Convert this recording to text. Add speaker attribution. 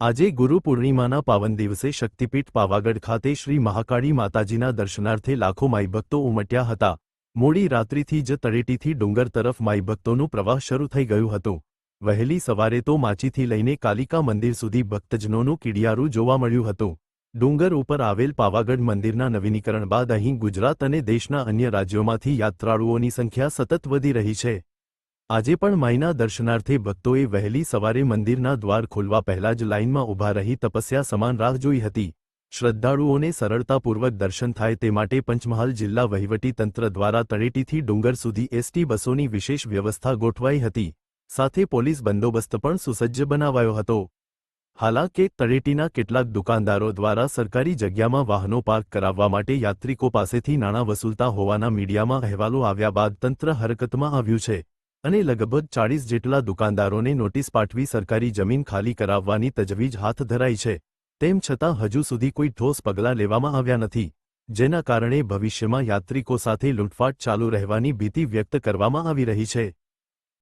Speaker 1: આજે ગુરુ પૂર્ણિમાના પાવન દિવસે શક્તિપીઠ પાવાગઢ ખાતે શ્રી મહાકાળી માતાજીના દર્શનાર્થે લાખો માઈભક્તો ઉમટ્યા હતા. મોડી રાત્રિથી જ તળેટીથી ડુંગર તરફ માઈભક્તોનું પ્રવાહ શરૂ થઈ ગયું હતું. વહેલી સવારે તો માચીથી લઈને કાલિકા મંદિર સુધી ભક્તજનોનું કીડિયારું જોવા મળ્યું હતું. ડુંગર ઉપર આવેલ પાવાગઢ મંદિરના નવીનીકરણ બાદ અહીં ગુજરાત અને દેશના અન્ય રાજ્યોમાંથી યાત્રાળુઓની સંખ્યા સતત વધી રહી છે. આજે પણ માઈના દર્શનાર્થે ભક્તોએ વહેલી સવારે મંદિરના દ્વાર ખોલવા પહેલા જ લાઇનમાં ઊભા રહી તપસ્યા સમાન રાહ જોઈ હતી. શ્રદ્ધાળુઓને સરળતાપૂર્વક દર્શન થાય તે માટે પંચમહાલ જિલ્લા વહીવટી તંત્ર દ્વારા તળેટીથી ડુંગર સુધી એસટી બસોની વિશેષ વ્યવસ્થા ગોઠવાઈ હતી. સાથે પોલીસ બંદોબસ્ત પણ સુસજ્જ બનાવાયો હતો. હાલાકે, તળેટીના કેટલાક દુકાનદારો દ્વારા સરકારી જગ્યામાં વાહનો પાર્ક કરાવવા માટે યાત્રિકો પાસેથી નાણાં વસૂલતા હોવાના મીડિયામાં અહેવાલો આવ્યા બાદ તંત્ર હરકતમાં આવ્યું છે. અને લગભગ ચાળીસ જેટલા દુકાનદારોને નોટિસ પાઠવી સરકારી જમીન ખાલી કરાવવાની તજવીજ હાથ ધરાઈ છે. તેમ છતાં હજુ સુધી કોઈ ઠોસ પગલાં લેવામાં આવ્યા નથી, જેના કારણે ભવિષ્યમાં યાત્રિકો સાથે લૂંટફાટ ચાલુ રહેવાની ભીતિ વ્યક્ત કરવામાં આવી રહી છે.